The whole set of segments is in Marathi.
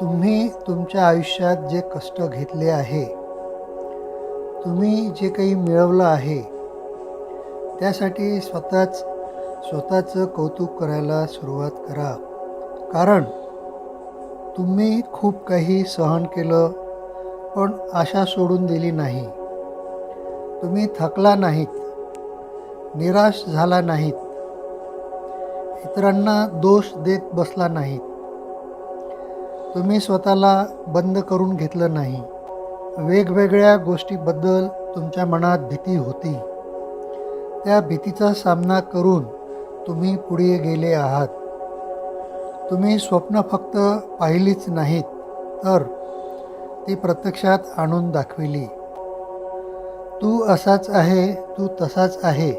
तुम्ही तुमच्या आयुष्यात जे कष्ट घेतले आहे तुम्ही जे काही मिळवलं आहे त्यासाठी स्वतःच स्वतःचं कौतुक करायला सुरुवात करा. कारण तुम्ही खूप काही सहन केलं पण आशा सोडून दिली नाही. तुम्ही थकला नाहीत निराश झाला नाहीत. इतरांना दोष देत बसला नाहीत. तुम्ही स्वतःला बंद करून घेतलं नाही. वेगवेगळ्या गोष्टीबद्दल तुमच्या मनात भीती होती. त्या भीतीचा सामना करून तुम्ही पुढे गेले आहात. तुम्ही स्वप्न फक्त पाहिलीच नाहीत तर ती प्रत्यक्षात आणून दाखविली. तू असाच आहे तू तसाच आहे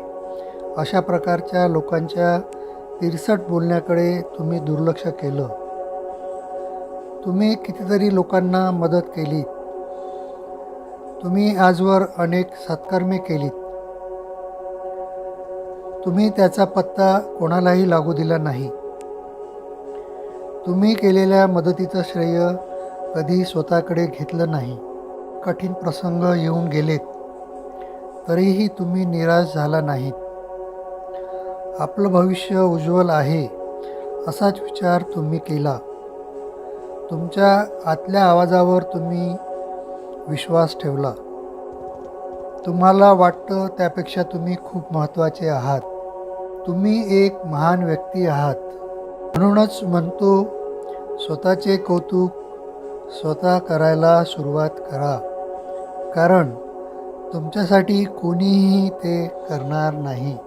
अशा प्रकारच्या लोकांच्या तिरसट बोलण्याकडे तुम्ही दुर्लक्ष केलं. तुम्ही कितीतरी लोकांना मदत केली. तुम्ही आजवर अनेक सत्कर्मे केलीत. तुम्ही त्याचा पत्ता कोणालाही लागू दिला नाही. तुम्ही केलेल्या मदतीचं श्रेय कधी स्वतःकडे घेतलं नाही. कठीण प्रसंग येऊन गेलेत. तरीही तुम्ही निराश झाला नाहीत. आपलं भविष्य उज्ज्वल आहे असाच विचार तुम्ही केला. तुमच्या आतल्या आवाजावर तुम्ही विश्वास ठेवला. तुम्हाला वाटतं त्यापेक्षा तुम्ही खूप महत्त्वाचे आहात. तुम्ही एक महान व्यक्ती आहात. म्हणूनच म्हणतो स्वतःचे कौतुक स्वतः करायला सुरुवात करा. कारण तुमच्यासाठी कोणीही ते करणार नाही.